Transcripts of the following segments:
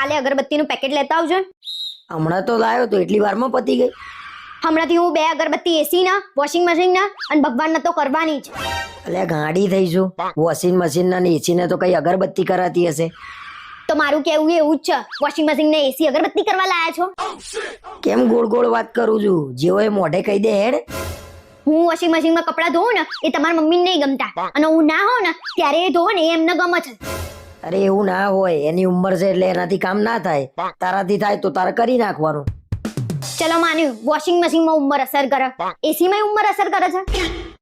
કાલે અગરબત્તીનું પેકેટ લેતા આવજો હમણાં તો લાવ્યો તો એટલી વારમાં પતી ગઈ. હમણાંથી હું બે અગરબત્તી એસી ના વોશિંગ મશીન ના અને ભગવાન તો કરવાની જ. એટલે ગાડી થઈશું વોશિંગ મશીન ના ને એસી ને તો કઈ અગરબત્તી કરાતી હશે? તો મારું કેવું એવું જ છે. વોશિંગ મશીન ને એસી અગરબત્તી કરવા લાયા છો? કેમ ગોળ ગોળ વાત કરું છું? જેવો એ મોઢે કહી દે હેડ. હું વોશિંગ મશીનમાં કપડાં ધોઉં ને એ તમારા મમ્મીને નહીં ગમતા. અને હું ના હોઉં ને ત્યારે એ ધોઉં ને એ એમને ગમે છે. અરે એવું ના હોય એની ઉંમર છે એટલે એનાથી કામ ના થાય. તારાથી થાય તો તારે કરી નાખવાનું. ચલો માન્યું વોશિંગ મશીનમાં ઉંમર અસર કરે. એસીમાં ઉંમર અસર કરે છે?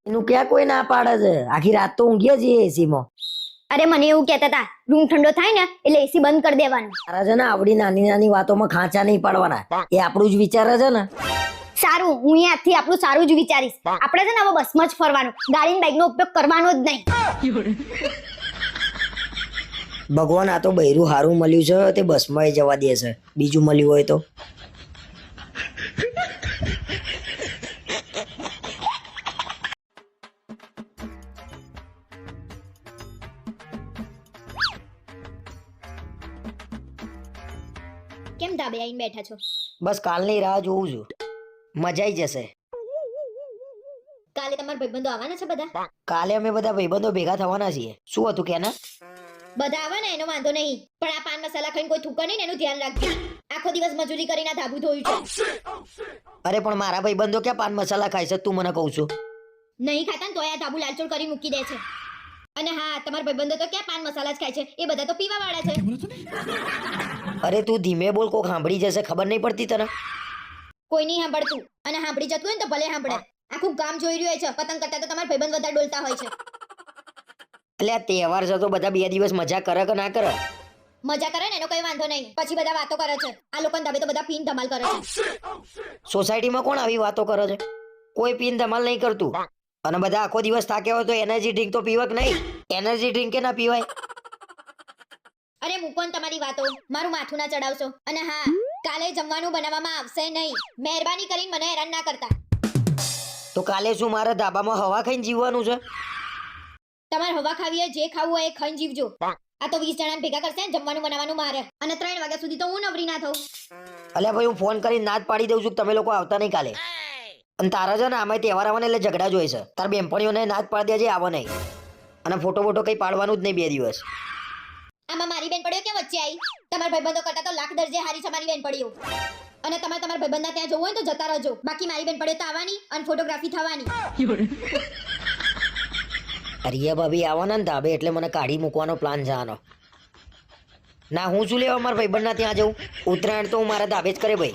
એનું ક્યાં કોઈ ના પાડે છે? આખી રાત તો ઊંઘીએ છીએ એસીમાં અરે મને એવું કહેતા હતા રૂમ ઠંડો થાય ને એટલે એસી બંધ કરી દેવાનું. તારા છે ને આવડી નાની નાની વાતોમાં ખાંચા નહીં પાડવાના. એ આપણું જ વિચારે છે ને. સારું હું અહીં આજથી આપણું સારું જ વિચારીશ. આપણે છે ને હવે બસમાં જ ફરવાનું. ગાડી બાઇક નો ઉપયોગ કરવાનો જ નહીં. ભગવાન આ તો બૈરું હારું મળ્યું છે તે બસમાં જવા દે છે. બીજું મળ્યું હોય તો? કેમ ધાબે આવીને બેઠા છો? બસ કાલની રાહ જોઉં છું. મજા આવી જશે. કાલે તમારા ભાઈબંધો આવવાના છે બધા? કાલે અમે બધા ભાઈબંધો ભેગા થવાના છીએ. શું હતું કેના બધા આવે ને એનો વાંધો નહીં. પણ આ પાન મસાલા ખાઈને કોઈ થૂકે નહીં ને એનું ધ્યાન રાખજો. આખો દિવસ મજૂરી કરીને ધાબુ ધોયું છે. અરે પણ મારા ભાઈબંધો ક્યાં પાન મસાલા ખાય છે? તું મને કહું છું. નહીં ખાતા ને તો આ ધાબુ લાલચોળ કરી મૂકી દે છે. અને હા તમારા ભાઈબંધો તો ક્યાં પાન મસાલા જ ખાય છે? એ બધા તો પીવા વાળા છે. અરે તું ધીમે બોલ કોક સાંભળી જશે ખબર નહીં પડતી તને? કોઈ નહીં સાંભળતું. અને સાંભળી જતું હોય ને તો ભલે સાંભળે. આખું ગામ જોઈ રહ્યું છે. પતંગ કરતા તો તમારા ભાઈબંધ વધારે ડોલતા હોય છે. એટલે આ તહેવાર છે તો બધા બે દિવસ મજા કરે કે ના કરે? મજા કરે ને એનો કઈ વાંધો નહીં. પછી બધા વાતો કરે છે. આ લોકો ધાબે તો બધા પીન ધમાલ કરે છે. સોસાયટીમાં કોણ આવી વાતો કરે છે? કોઈ પીન ધમાલ નહીં કરતું. અને બધા આખો દિવસ થાક્યા હોય તો એનર્જી ડ્રિંક તો પીવક નહીં. એનર્જી ડ્રિંક કે ના પીવાય? અરે મૂકો પણ તમારી વાતો મારું માથું ના ચડાવશો. અને હા કાલે જમવાનું બનાવવામાં આવશે નહીં. મહેરબાની કરીને મને હેરાન ના કરતા. તો કાલે શું મારે ધાબામાં હવા ખાઈને જીવવાનું છે? તમારે હવા ખાવી હોય જે ખાવું હોય એ ખાઈને જીવજો. આ તો વીસ જણાને ભેગા કરશે જમવાનું બનાવવાનું મારે. અને ત્રણ વાગ્યા સુધી તો હું નવરી ના થઉં. અલ્યા ભાઈ હું ફોન કરીને નાદ પાડી દઉં છું કે તમે લોકો આવતા નહીં કાલે. અને તારા છે ને આમાં તહેવાર આવવાને એટલે ઝઘડા જ છે. તાર બેનપણીઓને નાદ પાડી દેજે આવો નહીં. અને ફોટો ફોટો કઈ પાડવાનું જ નહીં બે દિવસ. આમાં મારી બેન પડ્યો કે વચ્ચે આવી તમારા ભાઈબંધો કરતા તો લાખ દરજે હારી છે મારી બેન પડ્યો અને તમારે તમારા ભાઈબંધના ત્યાં જવું હોય તો જતા રહેજો. બાકી મારી બેન પડે તો આવવાની અને ફોટોગ્રાફી થવાની. રિયા ભાભી આવવાના ને ધાબે એટલે મને કાઢી મૂકવાનો પ્લાન છે આનો. ના, હું શું લેવા? મારા ભાઈબંધના ત્યાં જવું ઉત્તરાયણ તો હું મારા ધાબે જ કરે ભાઈ.